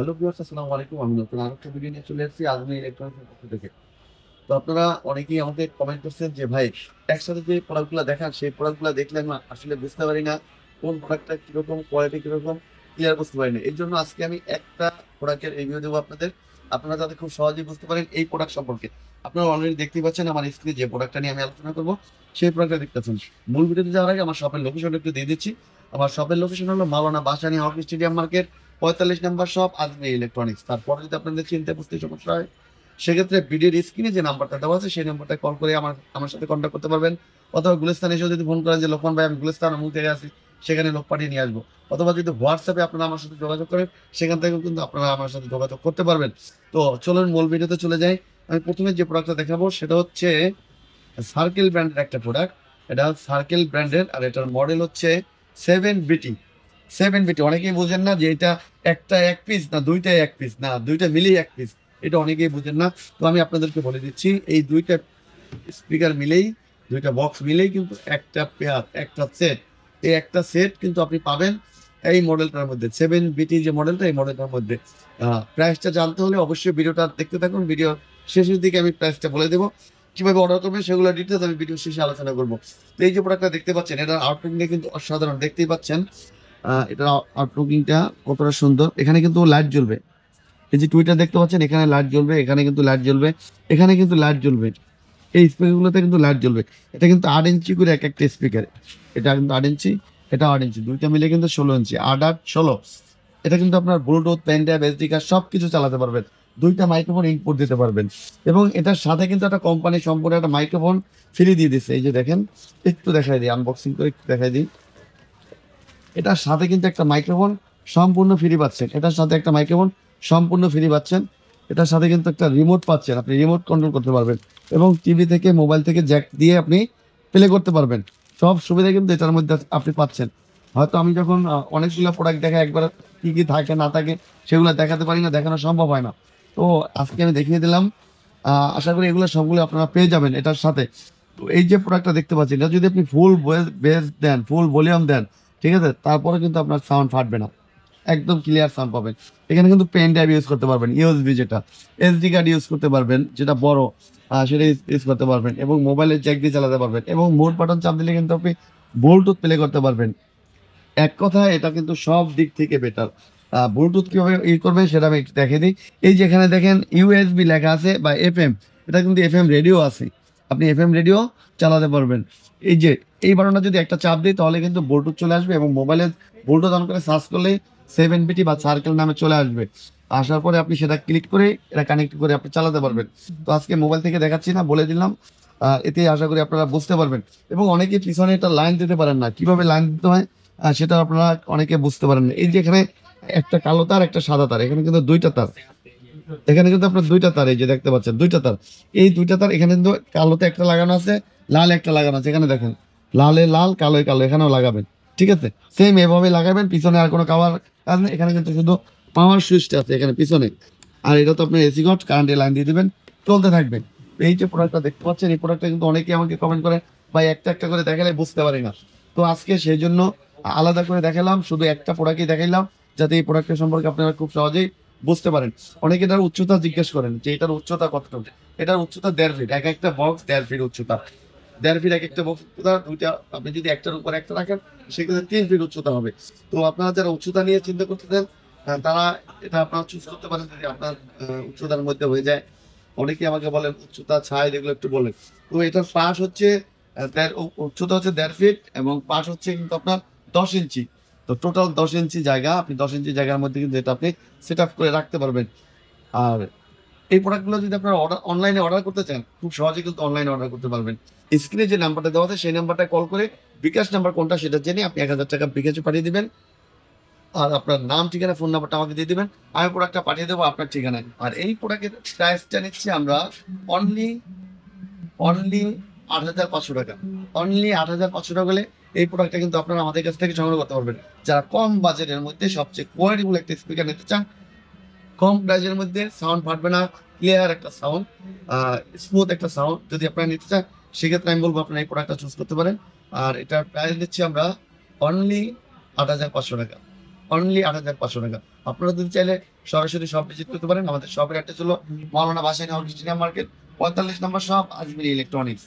Hello viewers, আসসালামু আলাইকুম। আমি নতুন আরও একটা ভিডিও নিয়ে চলে এসেছি আজমি ইলেকট্রনিক্সের পক্ষ থেকে। তো আপনারা অনেকেই আমাকে কমেন্ট করছেন যে, ভাই, একসাথে যে প্রোডাক্টগুলো দেখান, সেই প্রোডাক্টগুলো দেখলে আমি আসলে বুঝতে পারি না, কোন প্রোডাক্টটা কীরকম কোয়ালিটি কীরকম ক্লিয়ার বুঝতে পারি না। এই জন্য আজকে আমি একটা প্রোডাক্টের রিভিউ দেবো আপনাদের। আপনারা যাতে খুব সহজেই বুঝতে পারেন এই প্রোডাক্ট সম্পর্কে। আপনারা অলরেডি দেখতেই পাচ্ছেন আমার স্ক্রিনে যে প্রোডাক্টটা নিয়ে আমি আলোচনা করব, সেই প্রোডাক্টটা দেখতেছেন মূল ভিডিওতে যাওয়ার আগে আমার শপের লোকেশনটা একটু দিয়ে দিচ্ছি। আমার শপের লোকেশন হলো Maulana Bhasani hockey stadium market. পঁয়তাল্লিশ নাম্বার শপ আজমি ইলেকট্রনিক্স তারপরে যদি আপনাদের চিনতে বুঝতে সমস্যা হয়, সেক্ষেত্রে বিডির স্ক্রিনে যে নাম্বারটা দেওয়া আছে, সেই নাম্বারটা কল করে আমার আমার সাথে কন্ট্যাক্ট করতে পারবেন। অথবা গুলিস্তান এসেও যদি ফোন করেন যে, লোকমান ভাই, আমি গুলিস্তান অমুক থেকে আসি। সেখানে লোক পাঠিয়ে নিয়ে আসব। অথবা যদি হোয়াটসঅ্যাপে আপনারা আমার সাথে যোগাযোগ করেন, সেখান থেকেও কিন্তু আপনারা আমার সাথে যোগাযোগ করতে পারবেন। তো চলুন মূল ভিডিওতে চলে যাই। আমি প্রথমে যে প্রোডাক্টটা দেখাবো, সেটা হচ্ছে সার্কেল ব্র্যান্ডের একটা প্রোডাক্ট এটা সার্কেল ব্র্যান্ডের আর এটার মডেল হচ্ছে সেভেন বিটি সেভেন বিটি অনেকেই বোঝেন না যে এটা একটা এক পিস না দুইটা এক পিস না, দুইটা মিলেই এক পিস এটা অনেকেই বুঝেন না। তো আমি আপনাদেরকে বলে দিচ্ছি, এই দুইটা স্পিকার মিলেই, দুইটা বক্স মিলেই কিন্তু একটা পেয়ার একটা সেট এই একটা সেট কিন্তু আপনি পাবেন এই মডেলটার মধ্যে। সেভেন বিটি যে মডেলটা এই মডেলটার মধ্যে। প্রাইসটা জানতে হলে অবশ্যই ভিডিওটা দেখতে থাকুন। ভিডিও শেষের দিকে আমি প্রাইসটা বলে দেবো। কীভাবে অর্ডার করবেন সেগুলো ডিটেলস আমি ভিডিও শেষে আলোচনা করব। তো এই যে প্রোডাক্টটা দেখতে পাচ্ছেন, এটার আউটলুকিংটা কিন্তু অসাধারণ। দেখতেই পাচ্ছেন এটার আউটলুকিংটা কতটা সুন্দর। এখানে কিন্তু লাইট জ্বলবে। এই যে টুইটার দেখতে পাচ্ছেন, এখানে লাইট জ্বলবে, এখানে কিন্তু লাইট জ্বলবে, এখানে কিন্তু লাইট জ্বলবে। এই স্পিকারগুলোতে কিন্তু লাইট জ্বলবে। এটা কিন্তু আট ইঞ্চি করে এক একটা স্পিকার এটা কিন্তু আট ইঞ্চি, এটা আট ইঞ্চি। দুইটা মিলে কিন্তু ষোলো ইঞ্চি। আট আট ষোলো। এটা কিন্তু আপনার bluetooth pen drive SD card সব কিছু চালাতে পারবেন। দুইটা মাইক্রোফোন ইনপুট দিতে পারবেন। এবং এটার সাথে কিন্তু একটা কোম্পানি সম্পূর্ণ একটা মাইক্রোফোন ফ্রি দিয়ে দিচ্ছে এই যে দেখেন, একটু দেখাই দিই আনবক্সিং করে একটু দেখাই দিই। এটার সাথে কিন্তু একটা মাইক্রোফোন সম্পূর্ণ ফ্রি পাচ্ছেন। এটার সাথে একটা মাইক্রোফোন সম্পূর্ণ ফ্রি পাচ্ছেন। এটার সাথে কিন্তু একটা রিমোট পাচ্ছেন। আপনি রিমোট কন্ট্রোল করতে পারবেন এবং টিভি থেকে মোবাইল থেকে জ্যাক দিয়ে আপনি প্লে করতে পারবেন। সব সুবিধা কিন্তু এটার মধ্যে আপনি পাচ্ছেন। হয়তো আমি যখন অনেকগুলো প্রোডাক্ট দেখা একবার কি কি থাকে, না থাকে, সেগুলো দেখাতে পারি না, দেখানো সম্ভব হয় না। তো আজকে আমি দেখিয়ে দিলাম আশা করি এগুলো সবগুলো আপনারা পেয়ে যাবেন এটার সাথে। তো এই যে প্রোডাক্টটা দেখতে পাচ্ছেন, এটা যদি আপনি ফুল বেস দেন ফুল ভলিউম দেন ঠিক আছে? তারপরে কিন্তু আপনার সাউন্ড ফাটবে না। একদম ক্লিয়ার সাউন্ড পাবেন। এখানে কিন্তু পেন ড্রাইভ ইউজ করতে পারবেন ইউএসবি যেটা। এসডি কার্ড ইউজ করতে পারবেন, যেটা বড় সেটা ইউজ করতে পারবেন এবং মোবাইলের জ্যাক দিয়ে চালাতে পারবেন এবং মোট বাটন চাপ দিলে কিন্তু আপনি ব্লুটুথ প্লে করতে পারবেন। এক কথায় এটা কিন্তু সব দিক থেকে বেটার ব্লুটুথ কীভাবে ই করবেন সেটা আমি একটু দেখে দিই। এই যেখানে দেখেন ইউএসবি লেখা আছে বা এফএম এটা কিন্তু এফএম রেডিও আছে। আপনি এফএম রেডিও চালাতে পারবেন। এই যে, এই বাটনটা যদি একটা চাপ দিই তাহলে কিন্তু ব্লুটুথ চলে আসবে এবং মোবাইলে ব্লুটুথ অন করে সার্চ করলে সেভেন বিটি বা সার্কেল নামে চলে আসবে। আসার পরে আপনি সেটা ক্লিক করে এটা কানেক্ট করে আপনি চালাতে পারবেন। তো আজকে মোবাইল থেকে দেখাচ্ছি না, বলে দিলাম। এতে আশা করি আপনারা বুঝতে পারবেন। এবং অনেকে পিছনে একটা লাইন দিতে পারেন না। কীভাবে লাইন দিতে হয়? সেটা আপনারা অনেকে বুঝতে পারেন না। এই যে এখানে একটা কালো তার, একটা সাদা তার। এখানে কিন্তু দুইটা তার। এখানে কিন্তু আপনার দুইটা তার, এই যে দেখতে পাচ্ছেন, দুইটা তার। এই দুইটা তার, এখানে কিন্তু কালোতে একটা লাগানো আছে, লাল একটা লাগানো আছে। এখানে দেখেন, লালে, লাল, কালোয় কালো, এখানেও লাগাবেন। ঠিক আছে? সেম এভাবে লাগাবেন, পিছনে আর কোনো কাওয়ার কাজ নেই। এখানে কিন্তু শুধু পাওয়ার সুইচটা আছে এখানে পিছনে। আর এটা তো আপনার এসি ঘট কারেন্টের লাইন দিয়ে দিবেন, চলতে থাকবেন। এই যে প্রোডাক্টটা দেখতে পাচ্ছেন, এই প্রোডাক্টটা কিন্তু অনেকেই আমাকে কমেন্ট করে, ভাই, একটা একটা করে দেখালে বুঝতে পারি না। তো আজকে সেই জন্য আলাদা করে দেখালাম, শুধু একটা প্রোডাক্টই দেখাইলাম, যাতে এই প্রোডাক্টের সম্পর্কে আপনারা খুব সহজেই বুঝতে পারেন। অনেকে এটার উচ্চতা জিজ্ঞেস করেন যে এটার উচ্চতা কতটুকু এটার উচ্চতা দেড় ফিট এক একটা বক্স দেড় ফিট উচ্চতা। দেড় ফিট এক একটা বক্স উচ্চতা দুইটা আপনি যদি একটার উপর একটা রাখেন সেক্ষেত্রে তিন ফিট উচ্চতা হবে। তো আপনারা যারা উচ্চতা নিয়ে চিন্তা করতেছেন আহ, তারা এটা আপনারা চুজ করতে পারেন যদি আপনার উচ্চতার মধ্যে হয়ে যায়। অনেকেই আমাকে বলেন উচ্চতা ছাই এগুলো একটু বলেন। তো এটার পাশ হচ্ছে উচ্চতা হচ্ছে দেড় ফিট এবং পাশ হচ্ছে কিন্তু আপনার দশ ইঞ্চি। তো টোটাল দশ ইঞ্চি জায়গা, আপনি দশ ইঞ্চি জায়গার মধ্যে কিন্তু এটা আপনি সেট আপ করে রাখতে পারবেন। আর এই প্রোডাক্টগুলো যদি আপনারা অর্ডার অনলাইনে অর্ডার করতে চান, খুব সহজে কিন্তু অনলাইনে অর্ডার করতে পারবেন। স্ক্রিনে যে নাম্বারটা দেওয়া আছে, সেই নাম্বারটা কল করে বিকাশ নাম্বার কোনটা সেটা জেনে আপনি এক হাজার টাকা বিকাশে পাঠিয়ে দেবেন। আর আপনার নাম, ঠিকানা ফোন নাম্বারটা আমাকে দিয়ে দেবেন। আমি প্রোডাক্টটা পাঠিয়ে দেবো আপনার ঠিকানায়। আর এই প্রোডাক্টের প্রাইসটা নিচ্ছি আমরা অনলি অনলি আট হাজার পাঁচশো টাকা। অনলি আট হাজার পাঁচশো টাকা হলে এই প্রোডাক্টটা কিন্তু আপনারা আমাদের কাছ থেকে সংগ্রহ করতে পারবেন। যারা কম বাজেটের মধ্যে সবচেয়ে কোয়ালিটিফুল একটা স্পিকার নিতে চান, কম প্রাইজের মধ্যে সাউন্ড ফাটবে না ক্লিয়ার একটা সাউন্ড স্মুথ একটা সাউন্ড যদি আপনারা নিতে চান, সেক্ষেত্রে আমি বলব আপনারা এই প্রোডাক্টটা চুজ করতে পারেন। আর এটার প্রাইস দিচ্ছি আমরা অনলি আট হাজার পাঁচশো টাকা। অনলি আট হাজার পাঁচশো টাকা। আপনারা যদি চাইলে সরাসরি শপ ভিজিট করতে পারেন, আমাদের শপের অ্যাড্রেস হলো মৌলানা বাসাইন হল মার্কেট পঁয়তাল্লিশ নম্বর শপ আজমিরি ইলেকট্রনিক্স